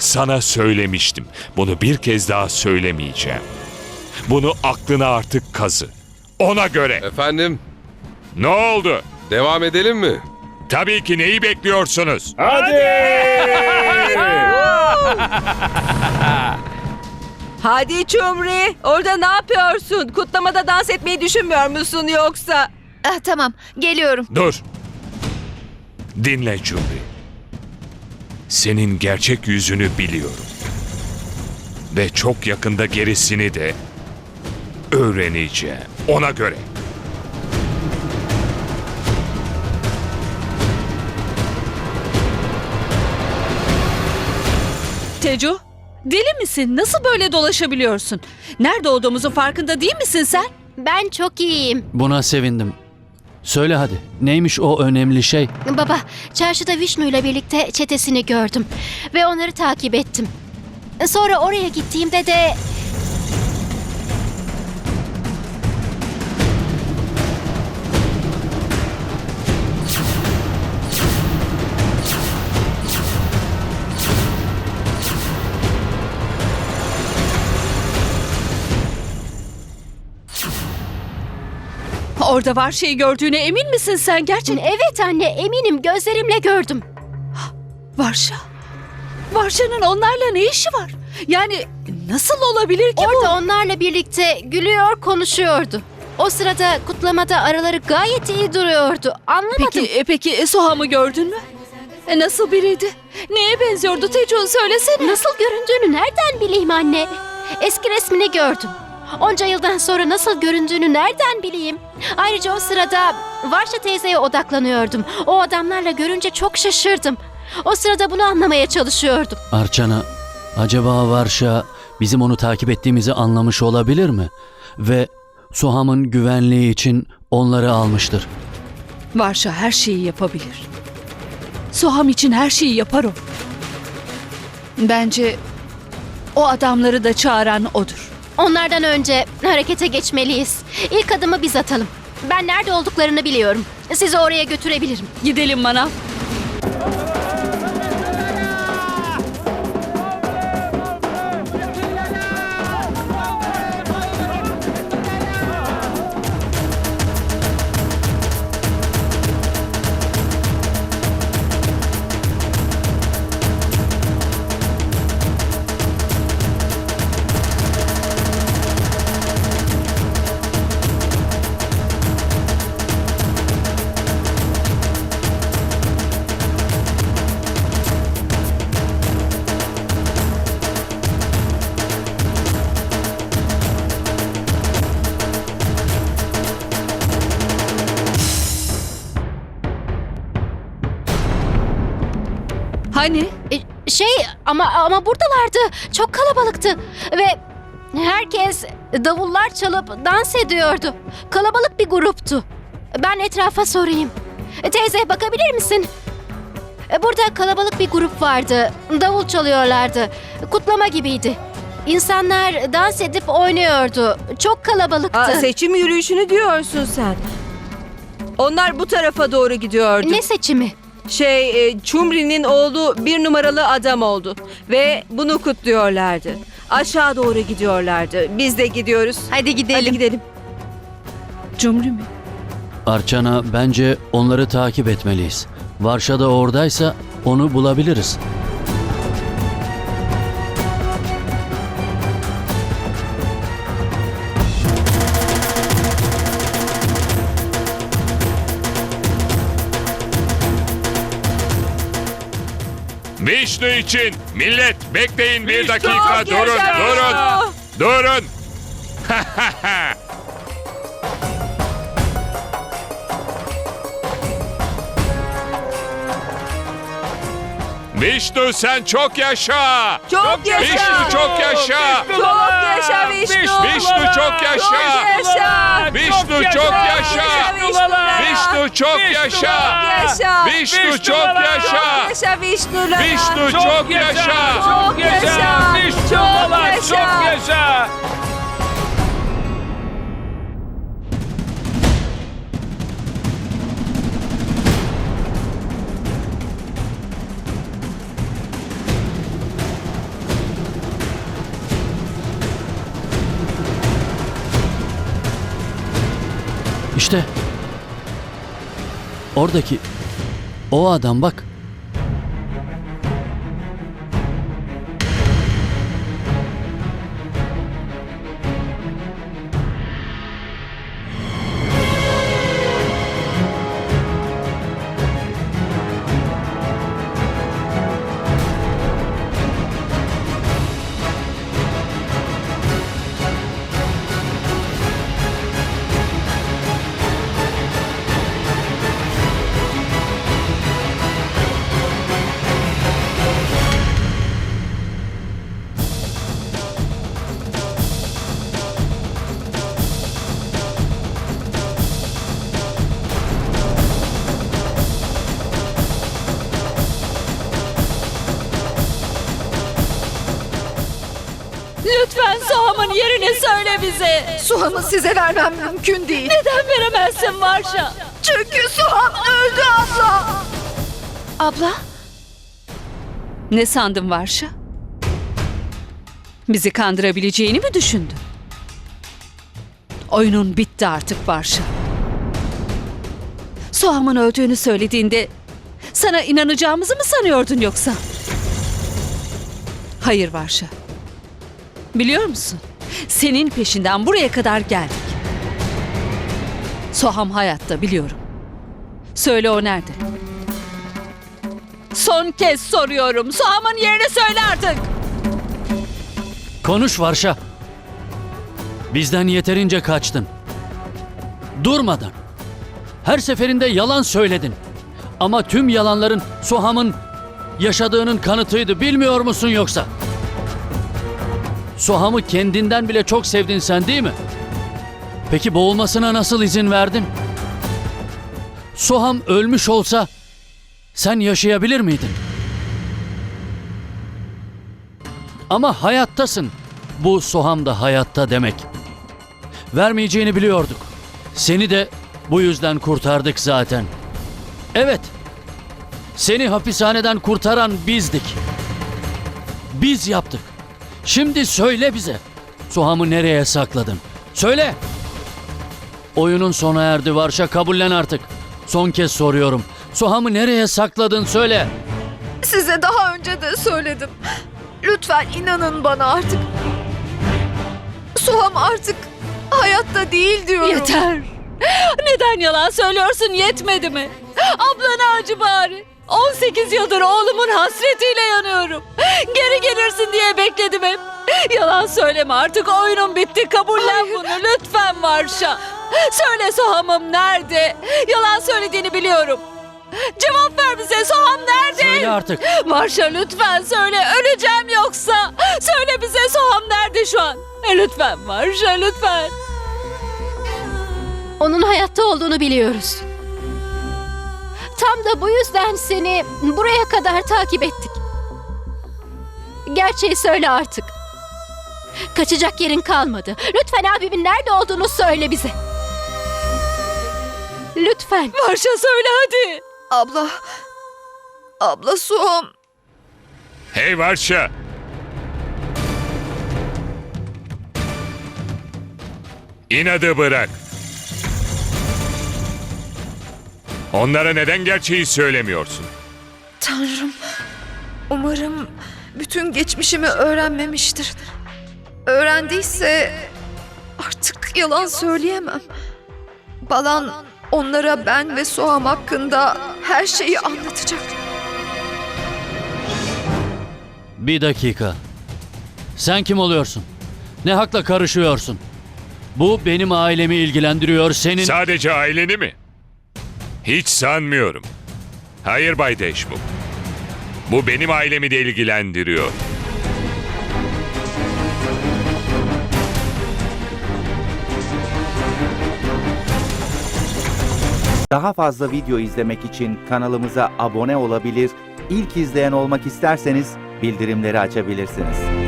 Sana söylemiştim. Bunu bir kez daha söylemeyeceğim. Bunu aklına artık kazı. Ona göre. Efendim, Ne oldu? devam edelim mi? Tabii ki neyi bekliyorsunuz? Hadi Çumri, orada ne yapıyorsun? Kutlamada dans etmeyi düşünmüyor musun yoksa? Ah, tamam, geliyorum. Dur. Dinle Cumri. Senin gerçek yüzünü biliyorum. Ve çok yakında gerisini de öğreneceğim. Ona göre. Tecu, deli misin? Nasıl böyle dolaşabiliyorsun? Nerede olduğumuzun farkında değil misin sen? Ben çok iyiyim. Buna sevindim. Söyle hadi. Neymiş o önemli şey? Baba, çarşıda Vishnu ile birlikte çetesini gördüm ve onları takip ettim. Sonra oraya gittiğimde de Orada var şeyi gördüğüne emin misin sen gerçekten? evet anne eminim gözlerimle gördüm. Varşa. Varşa'nın onlarla ne işi var? Yani nasıl olabilir ki Orada onlarla birlikte gülüyor, konuşuyordu. O sırada kutlamada araları gayet iyi duruyordu. bu? Anlamadım. Peki, e, peki e, Soham'ı gördün mü? E, nasıl biriydi? Neye benziyordu Tecu söylesene. Nasıl göründüğünü nereden bileyim anne? Eski resmini gördüm. Onca yıldan sonra nasıl göründüğünü nereden bileyim? Ayrıca o sırada Varşa teyzeye odaklanıyordum. O adamlarla görünce çok şaşırdım. O sırada bunu anlamaya çalışıyordum. Arçana, acaba Varşa bizim onu takip ettiğimizi anlamış olabilir mi? Ve Suham'ın güvenliği için onları almıştır. Varşa her şeyi yapabilir. Soham için her şeyi yapar o. Bence o adamları da çağıran odur. Onlardan önce harekete geçmeliyiz. İlk adımı biz atalım. Ben nerede olduklarını biliyorum. Sizi oraya götürebilirim. Gidelim Manav. Hani? E, Şey ama ama buradalardı. Çok kalabalıktı ve herkes davullar çalıp dans ediyordu. Kalabalık bir gruptu. Ben etrafa sorayım. E, Teyze bakabilir misin? E, Burada kalabalık bir grup vardı. Davul çalıyorlardı. Kutlama gibiydi. İnsanlar dans edip oynuyordu. Çok kalabalıktı. Aa, seçim yürüyüşünü diyorsun sen. Onlar bu tarafa doğru gidiyordu. ne seçimi? Şey, e, Çumri'nin oğlu bir numaralı adam oldu. Ve bunu kutluyorlardı. Aşağı doğru gidiyorlardı. Biz de gidiyoruz. Hadi gidelim. Hadi gidelim. Cumri mi? Arçana, bence onları takip etmeliyiz. Varşa da oradaysa onu bulabiliriz. Vişnu için. Millet bekleyin bir dakika. durun durun. Durun. Vişnu sen çok yaşa. Çok yaşa. Vişnu çok yaşa. Çok yaşa Vişnu. Vişnu çok yaşa. Çok yaşa. Vişnu çok yaşa. Vişnu çok yaşa. yaşa. Vişnu çok yaşa. Yaşa Vişnu'la. Vişnu çok yaşa. Çok yaşa. Çok yaşa. İşte oradaki o adam bak. Söyle bize. Suham'ı size vermem mümkün değil. Neden veremezsin Varşa? Çünkü Suham öldü abla. Abla? Ne sandın Varşa? Bizi kandırabileceğini mi düşündün? Oyunun bitti artık Varşa. Soğam'ın öldüğünü söylediğinde sana inanacağımızı mı sanıyordun yoksa? Hayır Varşa. Biliyor musun? Senin peşinden buraya kadar geldik. Soham hayatta biliyorum. Söyle o nerede? Son kez soruyorum. Soğamın yerini söyle artık. Konuş Varşa. Bizden yeterince kaçtın. Durmadan. Her seferinde yalan söyledin. Ama tüm yalanların Soham'ın yaşadığının kanıtıydı. Bilmiyor musun yoksa? Soham'ı kendinden bile çok sevdin sen değil mi? Peki boğulmasına nasıl izin verdin? Soham ölmüş olsa sen yaşayabilir miydin? Ama hayattasın. Bu Soham da hayatta demek. Vermeyeceğini biliyorduk. Seni de bu yüzden kurtardık zaten. Evet. Seni hapishaneden kurtaran bizdik. Biz yaptık. Şimdi söyle bize. Soham'ı nereye sakladın? Söyle. Oyunun sona erdi Varşa kabullen artık. Son kez soruyorum. Soham'ı nereye sakladın söyle. Size daha önce de söyledim. Lütfen inanın bana artık. Suham artık hayatta değil diyorum. Yeter. Neden yalan söylüyorsun yetmedi mi? Ablana acı bari. 18 yıldır oğlumun hasretiyle yanıyorum. Geri gelirsin diye bekledim hep. Yalan söyleme artık oyunun bitti kabullen bunu lütfen Marşa. Söyle Soham'ım nerede? Yalan söylediğini biliyorum. Cevap ver bize Soham nerede? Söyle artık. Marşa lütfen söyle öleceğim yoksa. Söyle bize Soham nerede şu an? E, Lütfen Marşa lütfen. Onun hayatta olduğunu biliyoruz. Tam da bu yüzden seni buraya kadar takip ettik. Gerçeği söyle artık. Kaçacak yerin kalmadı. Lütfen abimin nerede olduğunu söyle bize. Lütfen. Marşa söyle hadi. Abla. Abla Suham. Hey Varşa! İnadı bırak. Onlara neden gerçeği söylemiyorsun? Tanrım. Umarım bütün geçmişimi öğrenmemiştir. Öğrendiyse artık yalan söyleyemem. Balan onlara ben ve Soğam hakkında her şeyi anlatacak. Bir dakika. Sen kim oluyorsun? Ne hakla karışıyorsun? Bu benim ailemi ilgilendiriyor senin... Sadece aileni mi? Hiç sanmıyorum. Hayır Bay Deşmuk. Bu benim ailemi de ilgilendiriyor. Daha fazla video izlemek için kanalımıza abone olabilir, ilk izleyen olmak isterseniz bildirimleri açabilirsiniz.